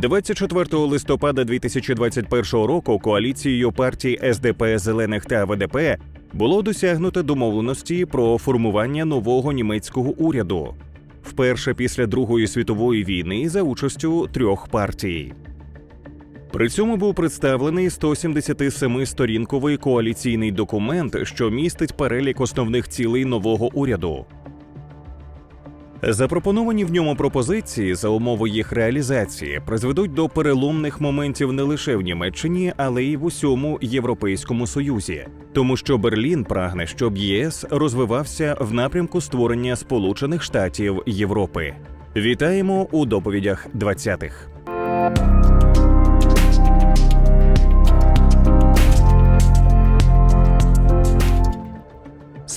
24 листопада 2021 року коаліцією партій СДП Зелених та ВДП було досягнуто домовленості про формування нового німецького уряду вперше після Другої світової війни за участю трьох партій. При цьому був представлений 177-сторінковий коаліційний документ, що містить перелік основних цілей нового уряду. Запропоновані в ньому пропозиції за умови їх реалізації призведуть до переломних моментів не лише в Німеччині, але й в усьому Європейському Союзі, тому що Берлін прагне, щоб ЄС розвивався в напрямку створення Сполучених Штатів Європи. Вітаємо у доповідях 20-х.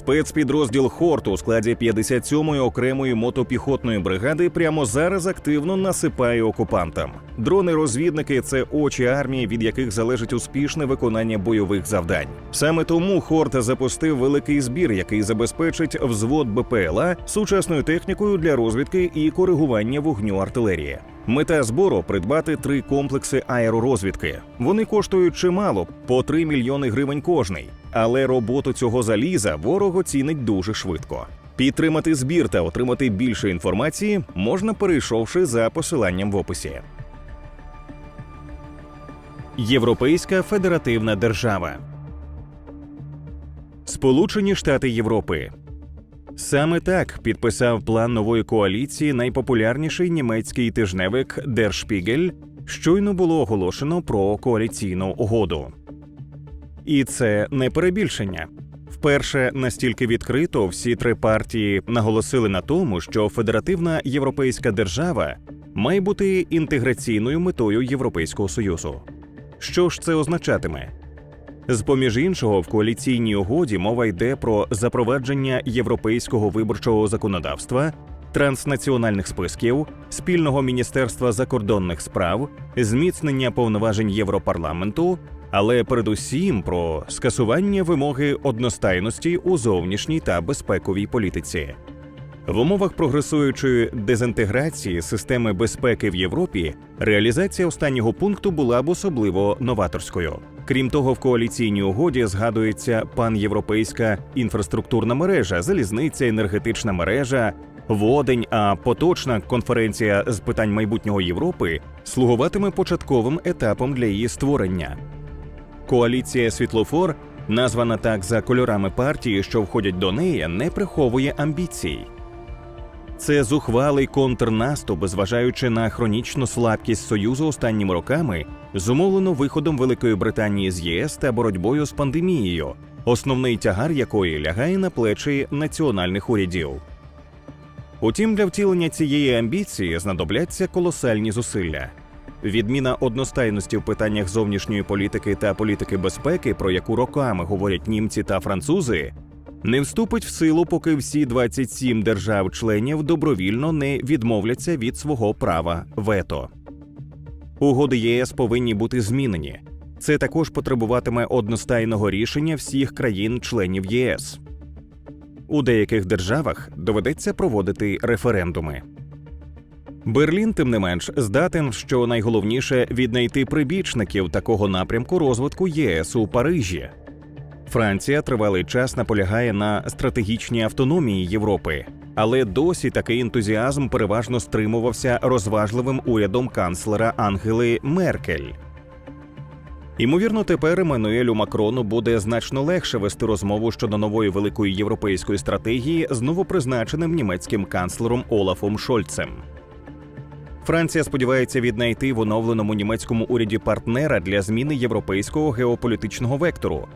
Спецпідрозділ Хорт у складі 57-ї окремої мотопіхотної бригади прямо зараз активно насипає окупантам. Дрони-розвідники це очі армії, від яких залежить успішне виконання бойових завдань. Саме тому Хорт запустив великий збір, який забезпечить взвод БПЛА сучасною технікою для розвідки і коригування вогню артилерії. Мета збору придбати три комплекси аеророзвідки. Вони коштують чимало по 3 мільйони гривень кожний. Але роботу цього заліза ворог оцінить дуже швидко. Підтримати збір та отримати більше інформації можна, перейшовши за посиланням в описі. Європейська федеративна держава. Сполучені Штати Європи. Саме так підписав план нової коаліції найпопулярніший німецький тижневик Der Spiegel, щойно було оголошено про коаліційну угоду. І це не перебільшення. Вперше настільки відкрито всі три партії наголосили на тому, що федеративна європейська держава має бути інтеграційною метою Європейського союзу. Що ж це означатиме? З поміж іншого, в коаліційній угоді мова йде про запровадження європейського виборчого законодавства, транснаціональних списків, спільного міністерства закордонних справ, зміцнення повноважень Європарламенту, але передусім про скасування вимоги одностайності у зовнішній та безпековій політиці. В умовах прогресуючої дезінтеграції системи безпеки в Європі реалізація останнього пункту була б особливо новаторською. Крім того, в коаліційній угоді згадується панєвропейська інфраструктурна мережа, залізниця, енергетична мережа, водень. А поточна конференція з питань майбутнього Європи слугуватиме початковим етапом для її створення. Коаліція Світлофор, названа так за кольорами партії, що входять до неї, не приховує амбіцій. Це зухвалий контрнаступ, зважаючи на хронічну слабкість союзу останніми роками, зумовлено виходом Великої Британії з ЄС та боротьбою з пандемією, основний тягар якої лягає на плечі національних урядів. Утім, для втілення цієї амбіції знадобляться колосальні зусилля. Відміна одностайності в питаннях зовнішньої політики та політики безпеки, про яку роками говорять німці та французи, не вступить в силу, поки всі 27 держав-членів добровільно не відмовляться від свого права вето. Угоди ЄС повинні бути змінені. Це також потребуватиме одностайного рішення всіх країн-членів ЄС. У деяких державах доведеться проводити референдуми. Берлін, тим не менш, здатен, що найголовніше віднайти прибічників такого напрямку розвитку ЄС у Парижі. Франція тривалий час наполягає на стратегічній автономії Європи, але досі такий ентузіазм переважно стримувався розважливим урядом канцлера Ангели Меркель. Ймовірно, тепер Еммануелю Макрону буде значно легше вести розмову щодо нової великої європейської стратегії з новопризначеним німецьким канцлером Олафом Шольцем. Франція сподівається віднайти в оновленому німецькому уряді партнера для зміни європейського геополітичного вектору,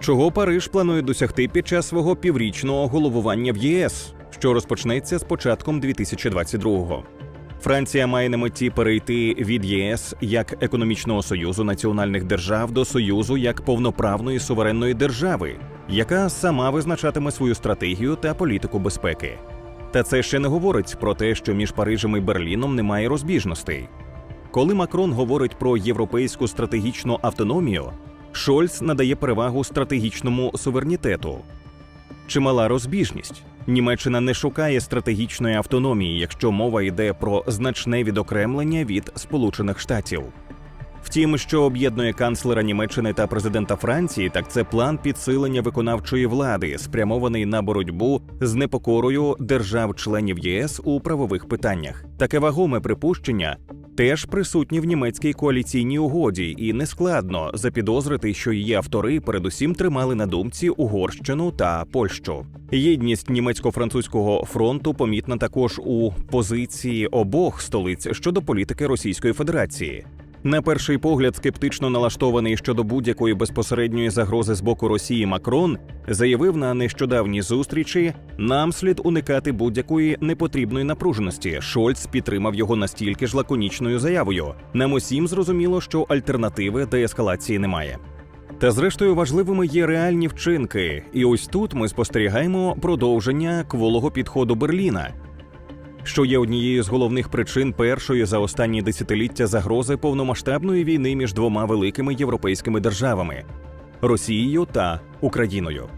чого Париж планує досягти під час свого піврічного головування в ЄС, що розпочнеться з початком 2022-го. Франція має на меті перейти від ЄС як економічного союзу національних держав до союзу як повноправної суверенної держави, яка сама визначатиме свою стратегію та політику безпеки. Та це ще не говорить про те, що між Парижем і Берліном немає розбіжностей. Коли Макрон говорить про європейську стратегічну автономію, Шольц надає перевагу стратегічному суверенітету. чимала розбіжність. Німеччина не шукає стратегічної автономії, якщо мова йде про значне відокремлення від Сполучених Штатів. Втім, що об'єднує канцлера Німеччини та президента Франції, так це план підсилення виконавчої влади, спрямований на боротьбу з непокорою держав-членів ЄС у правових питаннях. Таке вагоме припущення теж присутні в німецькій коаліційній угоді, і нескладно запідозрити, що її автори передусім тримали на думці Угорщину та Польщу. Єдність німецько-французького фронту помітна також у позиції обох столиць щодо політики Російської Федерації. На перший погляд, скептично налаштований щодо будь-якої безпосередньої загрози з боку Росії Макрон заявив на нещодавній зустрічі: нам слід уникати будь-якої непотрібної напруженості. Шольц підтримав його настільки ж лаконічною заявою. Нам усім зрозуміло, що альтернативи деескалації немає. Та зрештою важливими є реальні вчинки, і ось тут ми спостерігаємо продовження кволого підходу Берліна, що є однією з головних причин першої за останні десятиліття загрози повномасштабної війни між двома великими європейськими державами Росією та Україною.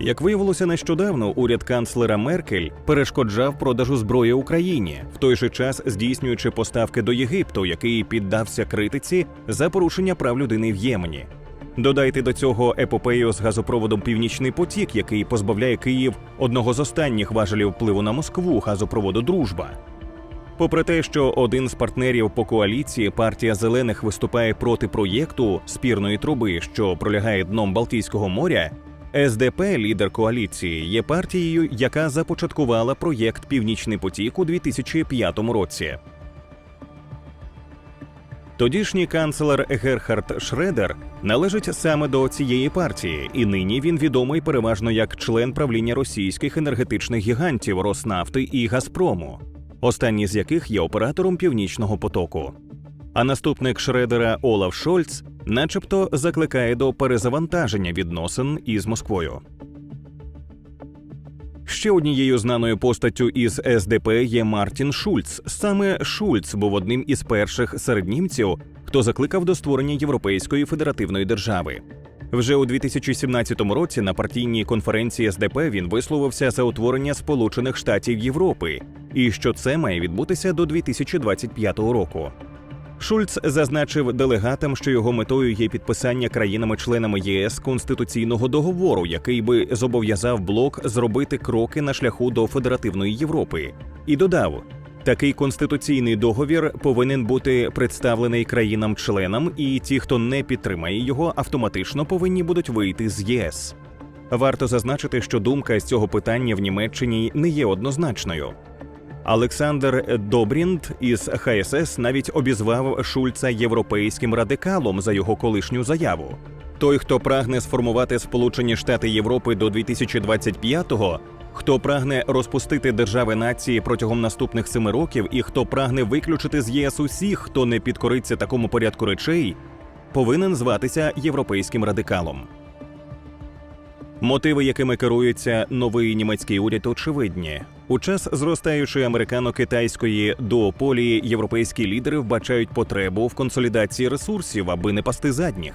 Як виявилося нещодавно, уряд канцлера Меркель перешкоджав продажу зброї Україні, в той же час здійснюючи поставки до Єгипту, який піддався критиці за порушення прав людини в Ємені. Додайте до цього епопею з газопроводом Північний потік, який позбавляє Київ одного з останніх важелів впливу на Москву газопроводу Дружба. Попри те, що один з партнерів по коаліції партія зелених виступає проти проєкту спірної труби, що пролягає дном Балтійського моря, СДП, лідер коаліції, є партією, яка започаткувала проєкт Північний потік у 2005 році. Тодішній канцлер Герхард Шредер належить саме до цієї партії, і нині він відомий переважно як член правління російських енергетичних гігантів Роснафти і Газпрому, останній з яких є оператором Північного потоку. А наступник Шредера Олаф Шольц, начебто, закликає до перезавантаження відносин із Москвою. Ще однією знаною постаттю із СДП є Мартін Шульц. Саме Шульц був одним із перших серед німців, хто закликав до створення Європейської федеративної держави. Вже у 2017 році на партійній конференції СДП він висловився за утворення Сполучених Штатів Європи, і що це має відбутися до 2025 року. Шульц зазначив делегатам, що його метою є підписання країнами-членами ЄС конституційного договору, який би зобов'язав блок зробити кроки на шляху до федеративної Європи, і додав. Такий конституційний договір повинен бути представлений країнам-членам, і ті, хто не підтримає його, автоматично повинні будуть вийти з ЄС. Варто зазначити, що думка з цього питання в Німеччині не є однозначною. Олександр Добрінд із ХСС навіть обізвав Шульца європейським радикалом за його колишню заяву. Той, хто прагне сформувати Сполучені Штати Європи до 2025-го, хто прагне розпустити держави нації протягом наступних семи років, і хто прагне виключити з ЄС усіх, хто не підкориться такому порядку речей, повинен зватися європейським радикалом. Мотиви, якими керується новий німецький уряд, очевидні. У час зростаючої американо-китайської дуополії європейські лідери вбачають потребу в консолідації ресурсів, аби не пасти задніх.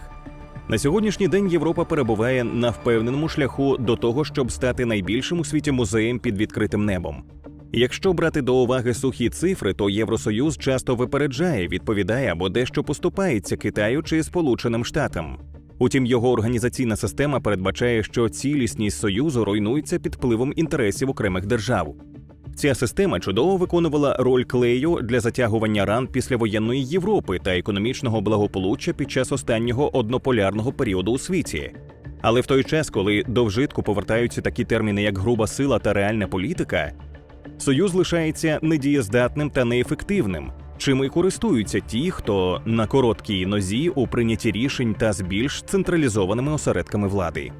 На сьогоднішній день Європа перебуває на впевненому шляху до того, щоб стати найбільшим у світі музеєм під відкритим небом. Якщо брати до уваги сухі цифри, то Євросоюз часто випереджає, відповідає або дещо поступається Китаю чи Сполученим Штатам. Утім, його організаційна система передбачає, що цілісність союзу руйнується під впливом інтересів окремих держав. Ця система чудово виконувала роль клею для затягування ран післявоєнної Європи та економічного благополуччя під час останнього однополярного періоду у світі. Але в той час, коли до вжитку повертаються такі терміни, як груба сила та реальна політика, союз лишається недієздатним та неефективним, чим і користуються ті, хто на короткій нозі у прийнятті рішень та з більш централізованими осередками влади.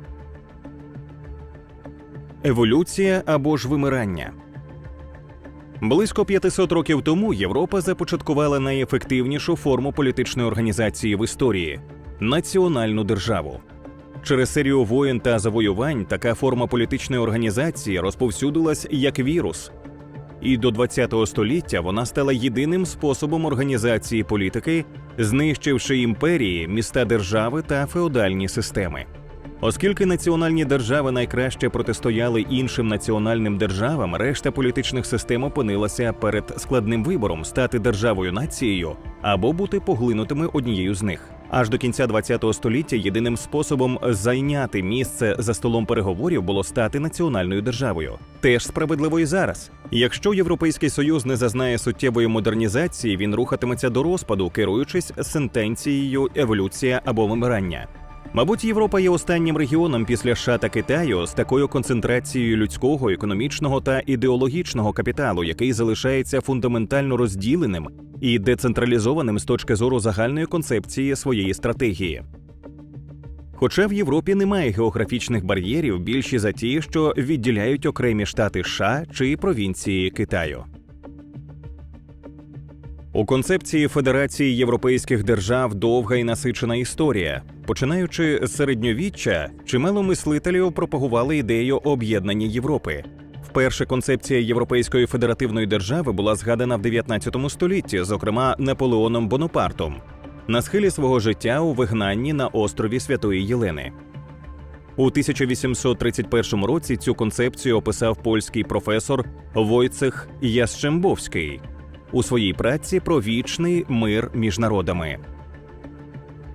Еволюція або ж вимирання. Близько 500 років тому Європа започаткувала найефективнішу форму політичної організації в історії національну державу. Через серію воєн та завоювань така форма політичної організації розповсюдилась як вірус, і до ХХ століття вона стала єдиним способом організації політики, знищивши імперії, міста держави та феодальні системи. Оскільки національні держави найкраще протистояли іншим національним державам, решта політичних систем опинилася перед складним вибором стати державою нацією або бути поглинутими однією з них. Аж до кінця ХХ століття єдиним способом зайняти місце за столом переговорів було стати національною державою. Теж справедливо і зараз. Якщо Європейський Союз не зазнає суттєвої модернізації, він рухатиметься до розпаду, керуючись сентенцією еволюція або вимирання. Мабуть, Європа є останнім регіоном після США та Китаю з такою концентрацією людського, економічного та ідеологічного капіталу, який залишається фундаментально розділеним і децентралізованим з точки зору загальної концепції своєї стратегії. Хоча в Європі немає географічних бар'єрів більші за ті, що відділяють окремі штати США чи провінції Китаю. У концепції Федерації європейських держав довга і насичена історія. Починаючи з середньовіччя, чимало мислителів пропагували ідею об'єднання Європи. Вперше концепція Європейської федеративної держави була згадана в 19 столітті, зокрема Наполеоном Бонапартом, на схилі свого життя у вигнанні на острові Святої Єлени. У 1831 році цю концепцію описав польський професор Войцех Ясчембовський у своїй праці про вічний мир між народами.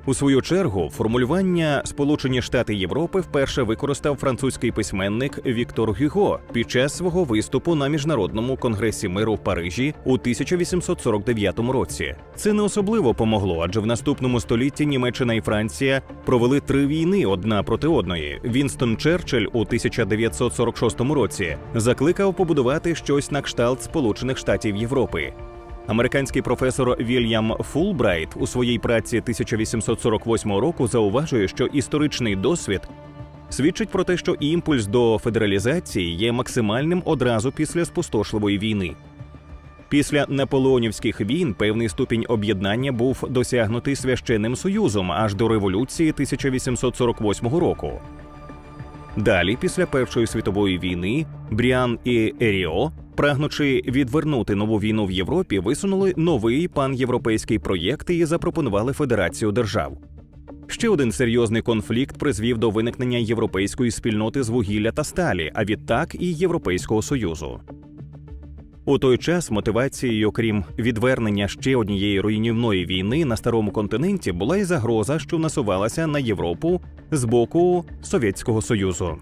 У свою чергу формулювання Сполучені Штати Європи вперше використав французький письменник Віктор Гюго під час свого виступу на міжнародному конгресі миру в Парижі у 1849 році. Це не особливо помогло, адже в наступному столітті Німеччина і Франція провели три війни одна проти одної. Вінстон Черчилль у 1946 році закликав побудувати щось на кшталт Сполучених Штатів Європи. Американський професор Вільям Фулбрайт у своїй праці 1848 року зауважує, що історичний досвід свідчить про те, що імпульс до федералізації є максимальним одразу після спустошливої війни. Після наполеонівських війн певний ступінь об'єднання був досягнутий священним союзом аж до революції 1848 року. Далі, після Першої світової війни, Бріан і Еріо, прагнучи відвернути нову війну в Європі, висунули новий панєвропейський проєкт і запропонували федерацію держав. Ще один серйозний конфлікт призвів до виникнення європейської спільноти з вугілля та сталі, а відтак і Європейського союзу. У той час мотивацією, крім відвернення ще однієї руйнівної війни на старому континенті, була й загроза, що насувалася на Європу з боку Совєтського Союзу.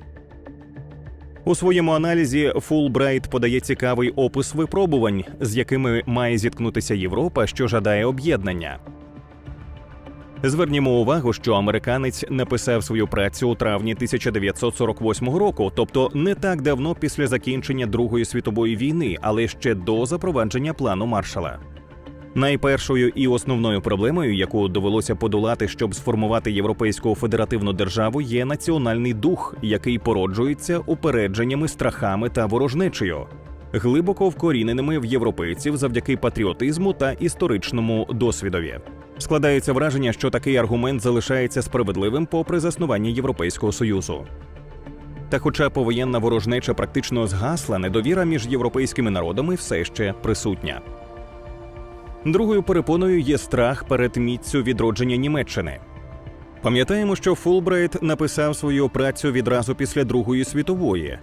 У своєму аналізі Фулбрайт подає цікавий опис випробувань, з якими має зіткнутися Європа, що жадає об'єднання. Звернімо увагу, що американець написав свою працю у травні 1948 року, тобто не так давно після закінчення Другої світової війни, але ще до запровадження плану маршала. Найпершою і основною проблемою, яку довелося подолати, щоб сформувати європейську федеративну державу, є національний дух, який породжується упередженнями, страхами та ворожнечею, глибоко вкоріненими в європейців завдяки патріотизму та історичному досвідові. Складається враження, що такий аргумент залишається справедливим попри заснування Європейського союзу. Та, хоча повоєнна ворожнеча практично згасла, недовіра між європейськими народами все ще присутня. Другою перепоною є страх перед міццю відродження Німеччини. Пам'ятаємо, що Фулбрайт написав свою працю відразу після Другої світової.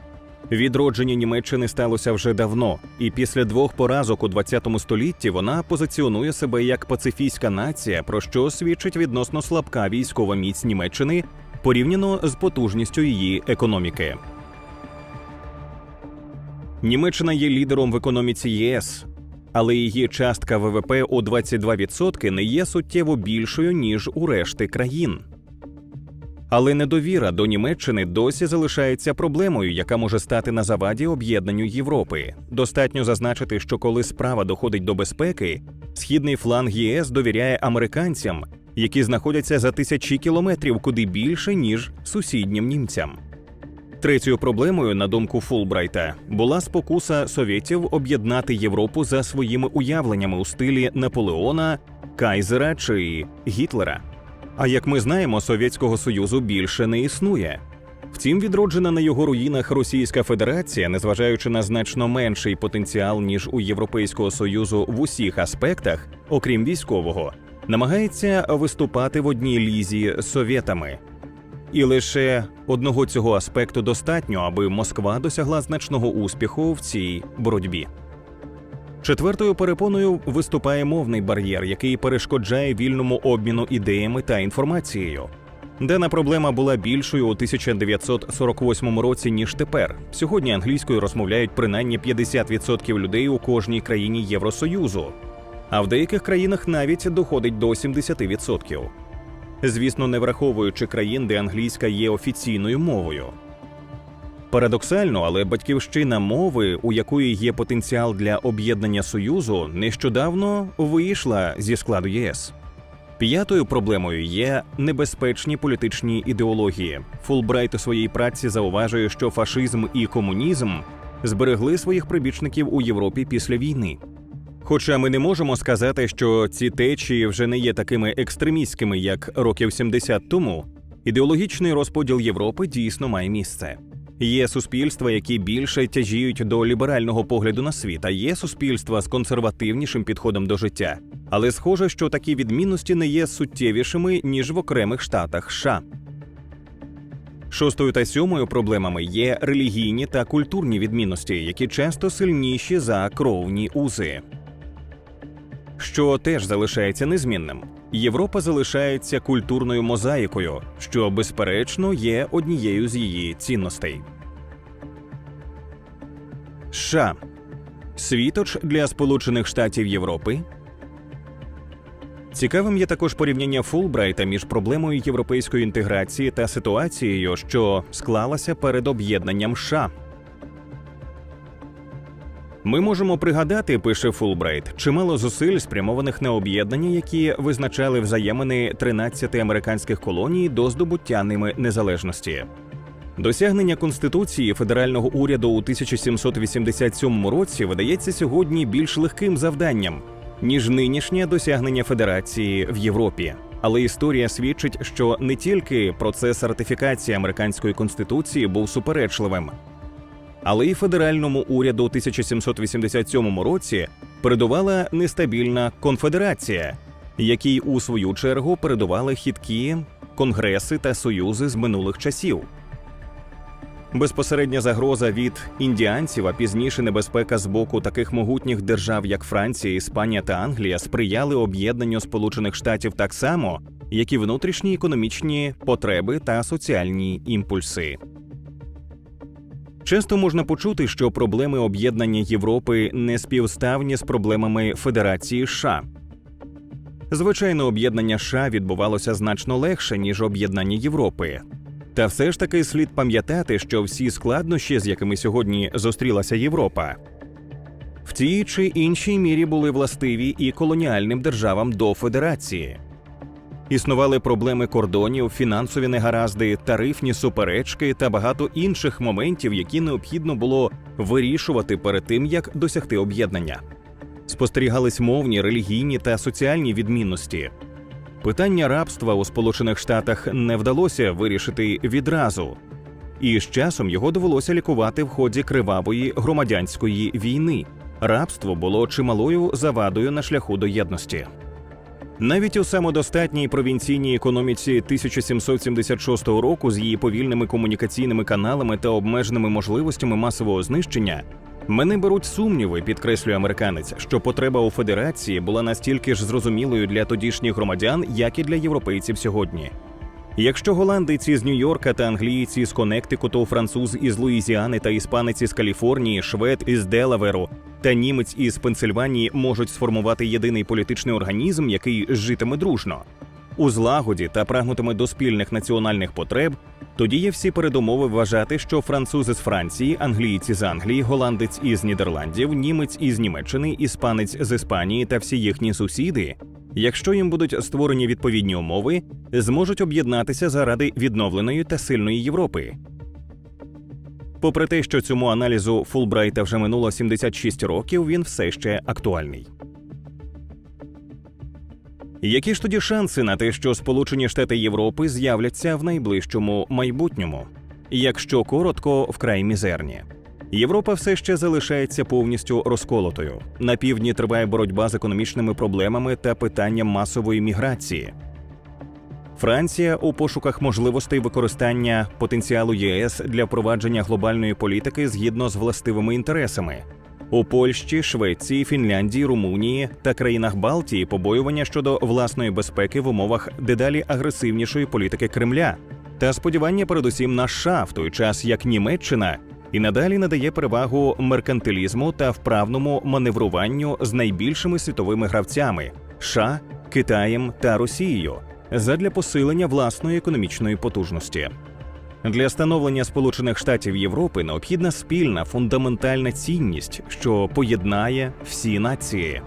Відродження Німеччини сталося вже давно, і після двох поразок у ХХ столітті вона позиціонує себе як пацифійська нація, про що свідчить відносно слабка військова міць Німеччини порівняно з потужністю її економіки. Німеччина є лідером в економіці ЄС, але її частка ВВП у 22% не є суттєво більшою ніж у решти країн. Але недовіра до Німеччини досі залишається проблемою, яка може стати на заваді об'єднанню Європи. Достатньо зазначити, що коли справа доходить до безпеки, східний фланг ЄС довіряє американцям, які знаходяться за тисячі кілометрів куди більше ніж сусіднім німцям. Третьою проблемою, на думку Фулбрайта, була спокуса совєтів об'єднати Європу за своїми уявленнями у стилі Наполеона, Кайзера чи Гітлера. А як ми знаємо, Совєтського Союзу більше не існує. Втім, відроджена на його руїнах Російська Федерація, незважаючи на значно менший потенціал ніж у Європейського Союзу в усіх аспектах, окрім військового, намагається виступати в одній лізі з совєтами. І лише одного цього аспекту достатньо, аби Москва досягла значного успіху в цій боротьбі. Четвертою перепоною виступає мовний бар'єр, який перешкоджає вільному обміну ідеями та інформацією. Дана проблема була більшою у 1948 році ніж тепер. Сьогодні англійською розмовляють принаймні 50% людей у кожній країні Євросоюзу, а в деяких країнах навіть доходить до 70%. Звісно, не враховуючи країн, де англійська є офіційною мовою. Парадоксально, але батьківщина мови, у якої є потенціал для об'єднання союзу, нещодавно вийшла зі складу ЄС. П'ятою проблемою є небезпечні політичні ідеології. Фулбрайт у своїй праці зауважує, що фашизм і комунізм зберегли своїх прибічників у Європі після війни. Хоча ми не можемо сказати, що ці течії вже не є такими екстремістськими, як років 70 тому, ідеологічний розподіл Європи дійсно має місце. Є суспільства, які більше тяжіють до ліберального погляду на світ, а є суспільства з консервативнішим підходом до життя. Але схоже, що такі відмінності не є суттєвішими ніж в окремих штатах США. Шостою та сьомою проблемами є релігійні та культурні відмінності, які часто сильніші за кровні узи. Що теж залишається незмінним. Європа залишається культурною мозаїкою, що безперечно є однією з її цінностей. США світоч для Сполучених Штатів Європи. Цікавим є також порівняння Фулбрайта між проблемою європейської інтеграції та ситуацією, що склалася перед об'єднанням США. Ми можемо пригадати, пише Фулбрайт, чимало зусиль спрямованих на об'єднання, які визначали взаємини 13 американських колоній до здобуття ними незалежності. Досягнення конституції федерального уряду у 1787 році видається сьогодні більш легким завданням ніж нинішнє досягнення федерації в Європі. Але історія свідчить, що не тільки процес ратифікації американської конституції був суперечливим, але й федеральному уряду у 1787 році передувала нестабільна конфедерація, якій у свою чергу передували хиткі конгреси та союзи з минулих часів. Безпосередня загроза від індіанців, а пізніше небезпека з боку таких могутніх держав, як Франція, Іспанія та Англія, сприяли об'єднанню Сполучених Штатів так само, як і внутрішні економічні потреби та соціальні імпульси. Часто можна почути, що проблеми об'єднання Європи не співставні з проблемами Федерації США. Звичайно, об'єднання США відбувалося значно легше ніж об'єднання Європи. Та все ж таки слід пам'ятати, що всі складнощі, з якими сьогодні зустрілася Європа, в тій чи іншій мірі були властиві і колоніальним державам до Федерації. Існували проблеми кордонів, фінансові негаразди, тарифні суперечки та багато інших моментів, які необхідно було вирішувати перед тим, як досягти об'єднання. Спостерігались мовні, релігійні та соціальні відмінності. Питання рабства у Сполучених Штатах не вдалося вирішити відразу, і з часом його довелося лікувати в ході кривавої громадянської війни. Рабство було чималою завадою на шляху до єдності. Навіть у самодостатній провінційній економіці 1776 року з її повільними комунікаційними каналами та обмеженими можливостями масового знищення мене беруть сумніви, підкреслює американець, що потреба у федерації була настільки ж зрозумілою для тодішніх громадян, як і для європейців сьогодні. Якщо голландець із Нью-Йорка та англійці з Коннектикуту, француз із Луїзіани та іспанець із Каліфорнії, швед із Делаверу та німець із Пенсильванії можуть сформувати єдиний політичний організм, який житиме дружно, у злагоді та прагнутиме до спільних національних потреб, тоді є всі передумови вважати, що французи з Франції, англійці з Англії, голландець із Нідерландів, німець із Німеччини, іспанець з Іспанії та всі їхні сусіди, якщо їм будуть створені відповідні умови, зможуть об'єднатися заради відновленої та сильної Європи. Попри те, що цьому аналізу Фулбрайта вже минуло 76 років, він все ще актуальний. Які ж тоді шанси на те, що Сполучені Штати Європи з'являться в найближчому майбутньому? Якщо коротко, вкрай мізерні. Європа все ще залишається повністю розколотою. На півдні триває боротьба з економічними проблемами та питанням масової міграції. Франція у пошуках можливостей використання потенціалу ЄС для впровадження глобальної політики згідно з властивими інтересами. У Польщі, Швеції, Фінляндії, Румунії та країнах Балтії побоювання щодо власної безпеки в умовах дедалі агресивнішої політики Кремля та сподівання передусім на США, в той час як Німеччина і надалі надає перевагу меркантилізму та вправному маневруванню з найбільшими світовими гравцями США, Китаєм та Росією задля посилення власної економічної потужності. Для становлення Сполучених Штатів Європи необхідна спільна фундаментальна цінність, що поєднає всі нації.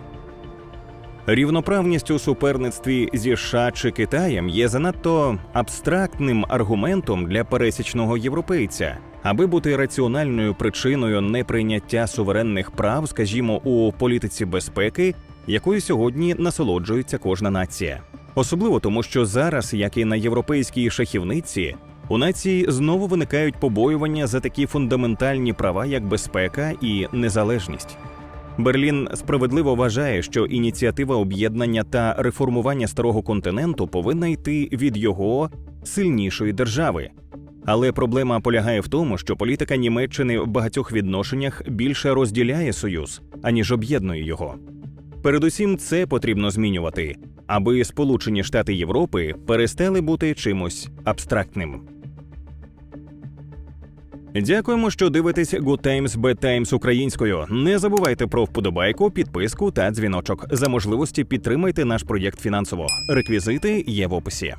Рівноправність у суперництві зі США чи Китаєм є занадто абстрактним аргументом для пересічного європейця, аби бути раціональною причиною неприйняття суверенних прав, скажімо, у політиці безпеки, якою сьогодні насолоджується кожна нація. Особливо тому, що зараз, як і на європейській шахівниці, у нації знову виникають побоювання за такі фундаментальні права, як безпека і незалежність. Берлін справедливо вважає, що ініціатива об'єднання та реформування старого континенту повинна йти від його сильнішої держави. Але проблема полягає в тому, що політика Німеччини в багатьох відношеннях більше розділяє союз, аніж об'єднує його. Передусім, це потрібно змінювати, аби Сполучені Штати Європи перестали бути чимось абстрактним. Дякуємо, що дивитесь Good Times Bad Times українською. Не забувайте про вподобайку, підписку та дзвіночок. За можливості підтримайте наш проєкт фінансово. Реквізити є в описі.